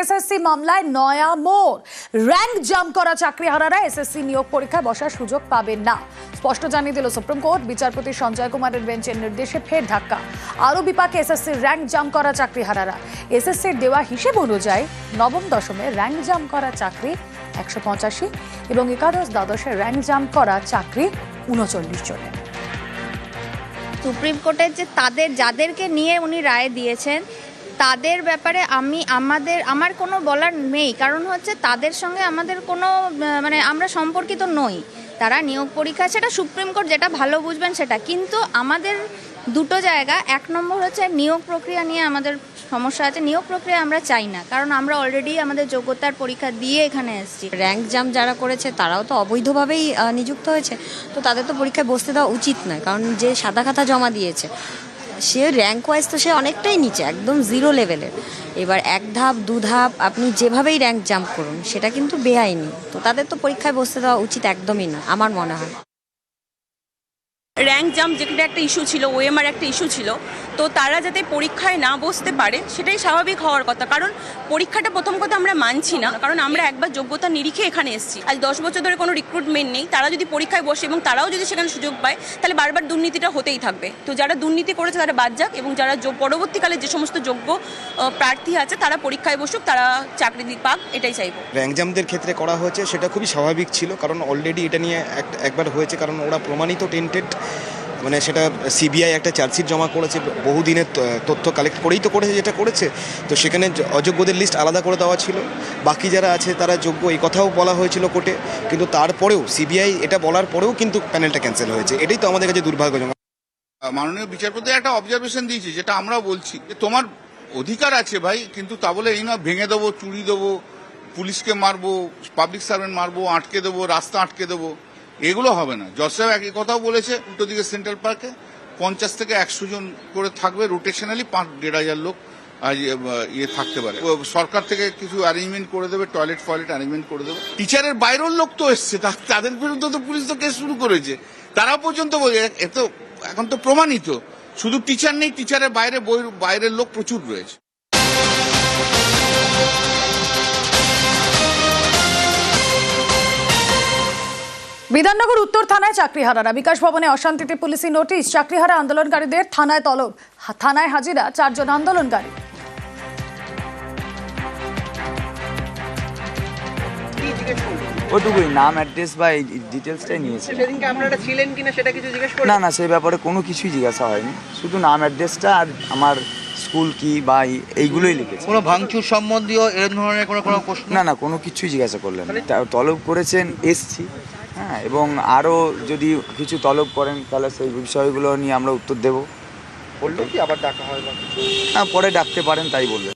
SSC মামলায় নয়া মোড়। র্যাঙ্ক জাম্প করা চাকরিহারারা এসএসসি নিয়োগ পরীক্ষায় বসার সুযোগ পাবেন না। স্পষ্ট জানিয়ে দিল সুপ্রিম কোর্ট, বিচারপতি সঞ্জয় কুমারের বেঞ্চের নির্দেশে ফের ধাক্কা। আরও বিপাকে এসএসসির র্যাঙ্ক জাম্প করা চাকরিহারারা। এসএসসির দেওয়া হিসেব অনুযায়ী নবম দশমে র্যাঙ্ক জাম্প করা চাকরি একশো পঁচাশি এবং একাদশ দ্বাদশে র্যাঙ্ক জাম্প করা চাকরি উনচল্লিশ জনের। সুপ্রিম কোর্টের যে তাদের, যাদেরকে নিয়ে উনি রায় দিয়েছেন তাদের ব্যাপারে আমি, আমাদের, আমার কোনো বলার নেই। কারণ হচ্ছে তাদের সঙ্গে আমাদের কোনো মানে আমরা সম্পর্কিত নই। তারা নিয়োগ পরীক্ষা, সেটা সুপ্রিম কোর্ট যেটা ভালো বুঝবেন সেটা। কিন্তু আমাদের দুটো জায়গা, এক নম্বর হচ্ছে নিয়োগ প্রক্রিয়া নিয়ে আমাদের সমস্যা আছে। নিয়োগ প্রক্রিয়া আমরা চাই না, কারণ আমরা অলরেডি আমাদের যোগ্যতার পরীক্ষা দিয়ে এখানে এসেছি। র্যাঙ্ক জাম্প যারা করেছে, তারাও তো অবৈধভাবেই নিযুক্ত হয়েছে। তো তাদের তো পরীক্ষায় বসতে দেওয়া উচিত নয়, কারণ যে সাদা খাতা জমা দিয়েছে সে র্যাঙ্ক ওয়াইজ তো সে অনেকটাই নিচে, একদম জিরো লেভেলের এবার এক ধাপ, দু ধাপ, আপনি যেভাবেই র্যাঙ্ক জাম্প করুন, সেটা কিন্তু বেআইনি। তো তাদের তো পরীক্ষায় বসতে দেওয়া উচিত একদমই না, আমার মনে হয়। র্যাঙ্ক জাম্প যেটা একটা ইস্যু ছিল ওএমআর একটা ইস্যু ছিল, তো তারা যাতে পরীক্ষায় না বসতে পারে, সেটাই স্বাভাবিক হওয়ার কথা। কারণ পরীক্ষাটা প্রথম কথা আমরা মানছি না, কারণ আমরা একবার যোগ্যতা নিরিখে এখানে এসেছি। আজ দশ বছর ধরে কোনো রিক্রুটমেন্ট নেই, তারা যদি পরীক্ষায় বসে এবং তারাও যদি সেখানে সুযোগ পায়, তাহলে বারবার দুর্নীতিটা হতেই থাকবে। তো যারা দুর্নীতি করেছে, তারা বাদ যাক এবং যারা পরবর্তীকালে যে সমস্ত যোগ্য প্রার্থী আছে, তারা পরীক্ষায় বসুক, তারা চাকরি পাক, এটাই চাইব। র্যাঙ্কজামদের ক্ষেত্রে করা হয়েছে, সেটা খুবই স্বাভাবিক ছিল, কারণ অলরেডি এটা নিয়ে এক- একবার হয়েছে, কারণ ওরা প্রমাণিত টেন্টেড মানে সেটা সিবিআই একটা চার্জশিট জমা করেছে, বহুদিনের তথ্য কালেক্ট করেই তো করেছে যেটা করেছে, তো সেখানে অযোগ্যদের লিস্ট আলাদা করে দেওয়া ছিল। বাকি যারা আছে তারা যোগ্য, এই কথাও বলা হয়েছিল কোর্টে কিন্তু তারপরেও সিবিআই এটা বলার পরেও কিন্তু প্যানেলটা ক্যান্সেল হয়েছে। এটাই তো আমাদের কাছে দুর্ভাগ্যজনক। মাননীয় বিচারপতি একটা অবজারভেশন দিয়েছে, যেটা আমরা বলছি যে তোমার অধিকার আছে ভাই, কিন্তু তা বলে এই না ভেঙে দেবো, চুরি দেবো, পুলিশকে মারবো পাবলিক সার্ভেন্ট মারবো, আটকে দেবো, রাস্তা আটকে দেবো। এগুলো হবে না। জসাব একই কথাও বলেছে, উল্টো দিকে সেন্ট্রাল পার্কে পঞ্চাশ থেকে একশো জন করে থাকবে রোটেশনালি পাঁচ দেড় হাজার লোক আজ ইয়ে থাকতে পারে। সরকার থেকে কিছু অ্যারেঞ্জমেন্ট করে দেবে টয়লেট ফয়লেট অ্যারেঞ্জমেন্ট করে দেবে। টিচারের বাইরের লোক তো এসছে তাদের বিরুদ্ধে তো পুলিশ তো কেস শুরু করেছে। তারা পর্যন্ত বলে, এ তো এখন তো প্রমাণিত। শুধু টিচার নেই টিচারের বাইরে বই- বাইরের লোক প্রচুর রয়েছে। বিধাননগর উত্তর থানায় চাকরি চাকরিহারারা বিকাশ ভবনে অশান্তিতে পুলিশি নোটিশ চাকরিহারা আন্দোলনকারীদের থানায় তলব। থানায় হাজিরা চারজন আন্দোলনকারী। ওটুকুই নাম অ্যাড্রেস বা এই ডিটেলসটাই নিয়েছে। সেদিনকে আপনারা ছিলেন কিনা সেটা কিছু জিজ্ঞেস করলেন না না সেই ব্যাপারে কোনো কিছুই জিজ্ঞাসা হয়নি। শুধু নাম অ্যাড্রেসটা আর আমার স্কুল কি বা এইগুলোই লিখেছে। কোনো ভাঙচুর সম্বন্ধীয় এরকম ধরনের কোনো কোনো প্রশ্ন? না না কোনো কিছুই জিজ্ঞাসা করলেন তা- তলব করেছেন এসছি হ্যাঁ এবং আরও যদি কিছু তলব করেন তাহলে সেই বিষয়গুলো নিয়ে আমরা উত্তর দেবো। বলল কি আবার ডাকা হয় বা হ্যাঁ পরে ডাকতে পারেন তাই বললেন।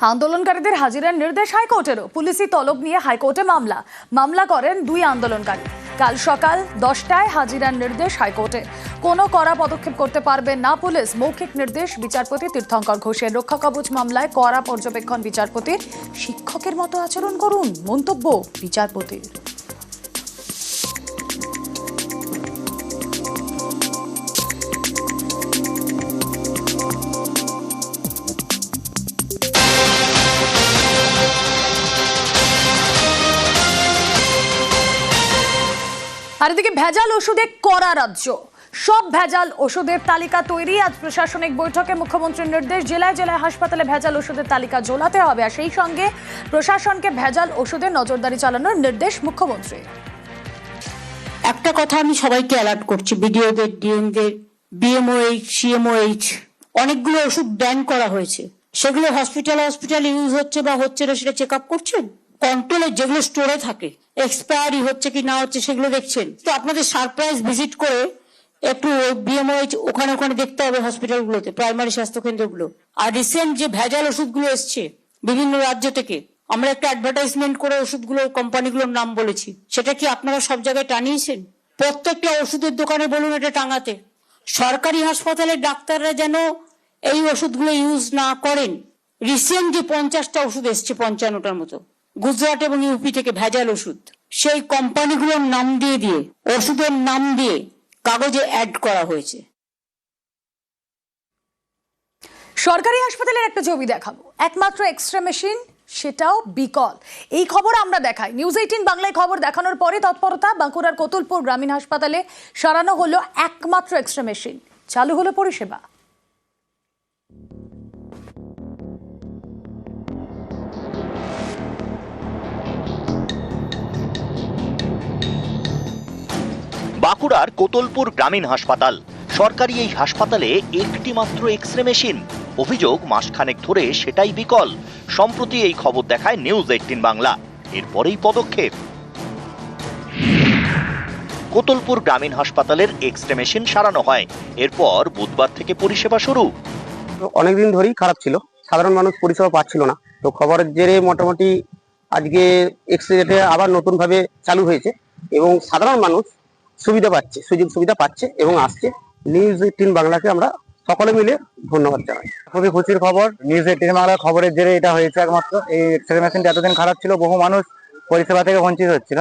আন্দোলনকারীদের হাজিরার নির্দেশ হাইকোর্টেরও। পুলিশি তলব নিয়ে হাইকোর্টে মামলা। মামলা করেন দুই আন্দোলনকারী। কাল সকাল দশটায় হাজিরার নির্দেশ হাইকোর্টে। কোনো কড়া পদক্ষেপ করতে পারবে না পুলিশ। মৌখিক নির্দেশ বিচারপতি তীর্থঙ্কর ঘোষের রক্ষা কবচ মামলায় কড়া পর্যবেক্ষণ বিচারপতির শিক্ষকের মতো আচরণ করুন। মন্তব্য বিচারপতির। আর এদিকে ভেজাল ওষুধে কড়া রাজ্য। সব ভেজাল ওষুধের তালিকা তৈরি। আজ প্রশাসনিক বৈঠকে মুখ্যমন্ত্রীর নির্দেশ, জেলায় জেলায় হাসপাতালে ভেজাল ওষুধের তালিকা জোলাতে হবে। আর সেই সঙ্গে প্রশাসনকে ভেজাল ওষুধের নজরদারি চালানোর নির্দেশ মুখ্যমন্ত্রী একটা কথা আমি সবাইকে অ্যালার্ট করছি, বিডিওদের, ডিএমদের, বিএমওএইচ, সিএমওএইচ, অনেকগুলো ওষুধ ব্যান করা হয়েছে। সেগুলো হসপিটাল হসপিটাল ইউজ হচ্ছে বা হচ্ছে না সেটা চেক আপ করছেন? কন্ট্রোলে যেগুলো স্টোরে থাকে এক্সপায়ারি হচ্ছে কি না হচ্ছে সেগুলো দেখছেন। তো আপনাদের সারপ্রাইজ ভিজিট করে একটু বিএমওএইচ ওখানে ওখানে দেখতে হবে হসপিটালগুলোতে প্রাইমারি স্বাস্থ্য কেন্দ্রগুলো। আর রিসেন্ট যে ভেজাল ওষুধগুলো এসছে বিভিন্ন রাজ্য থেকে, আমরা একটা অ্যাডভার্টাইজমেন্ট করে ওষুধগুলোর কোম্পানিগুলোর নাম বলেছি। সেটা কি আপনারা সব জায়গায় টানিয়েছেন? প্রত্যেকটা ওষুধের দোকানে বলুন এটা টাঙাতে। সরকারি হাসপাতালের ডাক্তাররা যেন এই ওষুধগুলো ইউজ না করেন। রিসেন্ট যে পঞ্চাশটা ওষুধ এসছে পঞ্চান্নটার মতো। গুজরাট এবং ইউপি থেকে ভেজাল ওষুধ। সেই কোম্পানিগুলোর নাম দিয়ে দিয়ে, ওষুধের নাম দিয়ে কাগজে অ্যাড করা হয়েছে। সরকারি হাসপাতালের একটা ছবি দেখাবো। একমাত্র এক্সরে মেশিন সেটাও বিকল। এই খবর আমরা দেখাই। নিউজ এইটিন বাংলায় খবর দেখানোর পরে তৎপরতা বাঁকুড়ার কতুলপুর গ্রামীণ হাসপাতালে সরানো হলো একমাত্র এক্সরে মেশিন চালু হলো পরিষেবা। বাঁকুড়ার কোতলপুর গ্রামীণ হাসপাতাল। সরকারি এই হাসপাতালে একটি মাত্র এক্স রে মেশিন অভিযোগ মাসখানেক ধরে সেটাই বিকল। সম্প্রতি এই খবর দেখায় নিউজ এইটিন বাংলা এরপরেই পদক্ষেপ। কোতলপুর গ্রামীণ হাসপাতালের এক্স রে মেশিন সারানো হয়। এরপর বুধবার থেকে পরিষেবা শুরু। অনেকদিন ধরেই খারাপ ছিল। সাধারণ মানুষ পরিষেবা পাচ্ছিল না। তো খবরের জেরে মোটামুটি আজকে এক্সরেটা আবার নতুন ভাবে চালু হয়েছে। এবং সাধারণ মানুষ সুবিধা পাচ্ছে, সুযোগ সুবিধা পাচ্ছে এবং আসছে। নিউজ এইটিন বাংলাকে আমরা সকলে মিলে ধন্যবাদ জানাই। খুবই খুশির খবর। নিউজ এইটিন বাংলার খবরের জেরে এটা হয়েছে একমাত্র। এই এক্সরে মেশিনটা এতদিন খারাপ ছিল, বহু মানুষ পরিষেবা থেকে বঞ্চিত হচ্ছিল।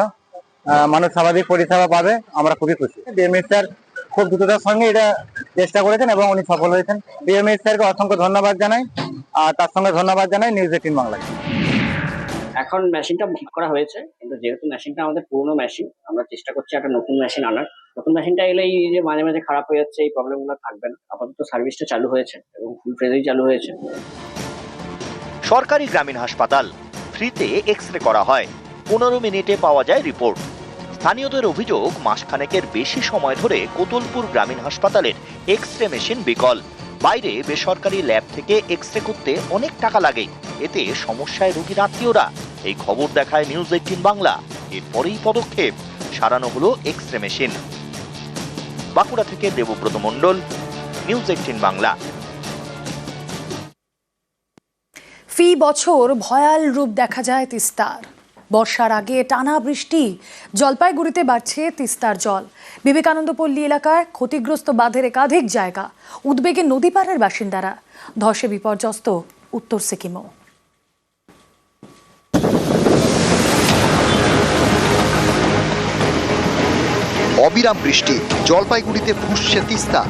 মানুষ স্বাভাবিক পরিষেবা পাবে, আমরা খুবই খুশি। ডিএমএস স্যার খুব দ্রুততার সঙ্গে এটা চেষ্টা করেছেন এবং উনি সফল হয়েছেন। ডিএমএস স্যারকে অসংখ্য ধন্যবাদ জানাই। আর তার সঙ্গে ধন্যবাদ জানাই নিউজ এইটিন বাংলায় এখন মেশিনটা ঠিক করা হয়েছে, কিন্তু যেহেতু মেশিনটা আমাদের পুরনো মেশিন আমরা চেষ্টা করছি একটা নতুন মেশিন আনার। নতুন মেশিনটা এলে এই যে মাঝে মাঝে খারাপ হয়ে যাচ্ছে, এই প্রবলেমগুলো থাকবে না। আপাতত সার্ভিসটা চালু হয়েছে এবং ফুল ফ্রেজেই চালু হয়েছে। সরকারি গ্রামীণ হাসপাতাল, ফ্রিতে এক্স রে করা হয়। পনেরো মিনিটে পাওয়া যায় রিপোর্ট স্থানীয়দের অভিযোগ, মাসখানেকের বেশি সময় ধরে কোতলপুর গ্রামীণ হাসপাতালের এক্স রে মেশিন বিকল। বাইরে বেসরকারি ল্যাব থেকে এক্স রে করতে অনেক টাকা লাগে। এতে সমস্যায় রোগীর আত্মীয়রা এই খবর দেখায় নিউজ এইটিন বাংলা। এরপরেই পদক্ষেপ, সারানো হলো এক্স রে মেশিন বাঁকুড়া থেকে দেবব্রত মণ্ডল নিউজ এইটিন বাংলা। ফি বছর ভয়াল রূপ দেখা যায় তিস্তার। বর্ষার আগে টানা বৃষ্টি, জলপাইগুড়িতে বাড়ছে তিস্তার জল। বিবেকানন্দ পল্লী এলাকায় ক্ষতিগ্রস্ত বাঁধের একাধিক জায়গা, উদ্বেগে নদী পাড়ের বাসিন্দারা। ধসে বিপর্যস্ত উত্তর সিকিমও। অবিরাম বৃষ্টি। জলপাইগুড়িতে ফুসছে তিস্তা।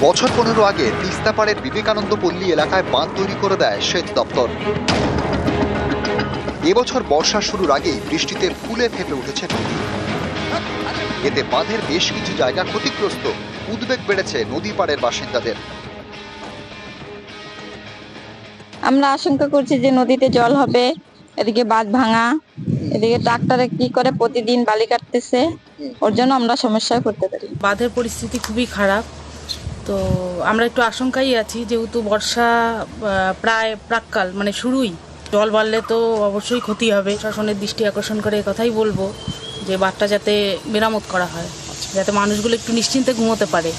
বছর পনেরো আগে তিস্তা পাড়ের বিবেকানন্দ পল্লী এলাকায় বাঁধ তৈরি করে দেয় সেচ দপ্তর। এবছর বর্ষা শুরুর আগেই বৃষ্টিতে ফুলে ফেপে উঠেছে নদী। এতে বাঁধের বেশ কিছু জায়গা ক্ষতিগ্রস্ত। উদ্বেগ বেড়েছে নদী পাড়ের বাসিন্দাদের। আমরা আশঙ্কা করছি যে নদীতে জল হবে। এদিকে বাঁধ ভাঙা, এদিকে ট্রাক্টরে কি করে প্রতিদিন বালি কাটতেছে, ওর জন্য আমরা সমস্যায় পড়তে পারি। বাঁধের পরিস্থিতি খুবই খারাপ, তো আমরা একটু আশঙ্কাই আছি যেহেতু বর্ষা প্রায় প্রাককাল মানে শুরুই। জল বাড়লে তো অবশ্যই ক্ষতি হবে। শাসনের দৃষ্টি আকর্ষণ করে কথাই বলব যে বাঁধটা যাতে মেরামত করা হয়, যাতে মানুষগুলো একটু নিশ্চিন্তে ঘুমোতে পারে।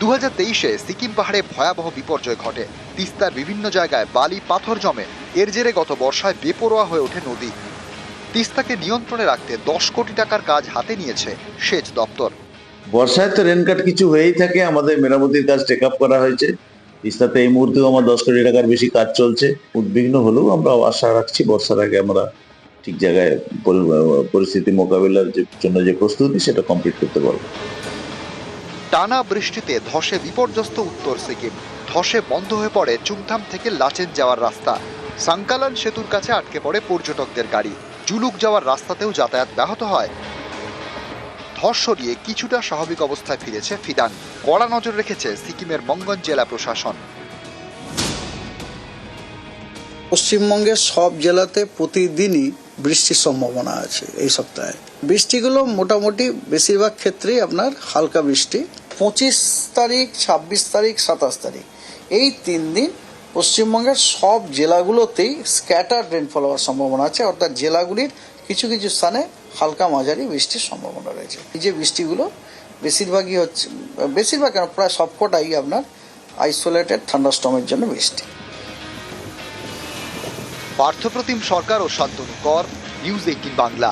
দু হাজার তেইশে সিকিম পাহাড়ে ভয়াবহ বিপর্যয় ঘটে। তিস্তার বিভিন্ন জায়গায় বালি পাথর জমে। এর জেরে গত বর্ষায় বেপরোয়া হয়ে ওঠে নদী। তিস্তাকে নিয়ন্ত্রণে রাখতে দশ কোটি টাকার কাজ হাতে নিয়েছে সেচ দপ্তর। বর্ষায় তো রেনকাট কিছু হয়েই থাকে, আমাদের মেরামতির কাজ টেক আপ করা হয়েছে। তিস্তাতে এই মুহূর্তেও আমার দশ কোটি টাকার বেশি কাজ চলছে। উদ্বিগ্ন হলেও আমরা আশা রাখছি বর্ষার আগে আমরা ঠিক জায়গায় পরিস্থিতি মোকাবিলার জন্য যে প্রস্তুতি, সেটা কমপ্লিট করতে পারব। টানা বৃষ্টিতে ধসে বিপর্যস্ত উত্তর সিকিম। ধসে বন্ধ হয়ে পড়ে চুংথাম থেকে লাচেন যাওয়ার রাস্তা। সাংকালান সেতুর কাছে আটকে পড়ে পর্যটকদের গাড়ি। জুলুক যাওয়ার রাস্তাতেও যাতায়াত ব্যাহত হয়। ধস সরিয়ে কিছুটা স্বাভাবিক অবস্থায় ফিরেছে ফিদাং কড়া নজর রেখেছে সিকিমের মঙ্গন জেলা প্রশাসন। পশ্চিমবঙ্গের সব জেলাতে প্রতিদিনই বৃষ্টির সম্ভাবনা আছে এই সপ্তাহে। বৃষ্টিগুলো মোটামুটি বেশিরভাগ ক্ষেত্রেই আপনার হালকা বৃষ্টি। পঁচিশ তারিখ, ছাব্বিশ তারিখ, সাতাশ তারিখ। এই তিন দিন পশ্চিমবঙ্গের সব জেলাগুলোতেই স্ক্যাটার রেনফল হওয়ার সম্ভাবনা আছে। অর্থাৎ জেলাগুলির কিছু কিছু স্থানে হালকা মাঝারি বৃষ্টির সম্ভাবনা রয়েছে। এই যে বৃষ্টিগুলো বেশিরভাগই হচ্ছে, বেশিরভাগ কেন, প্রায় সবকটাই আপনার আইসোলেটেড থান্ডারস্টমের জন্য বৃষ্টি। পার্থপ্রতিম সরকার ও শান্তনু কর নিউজ এইটিন বাংলা।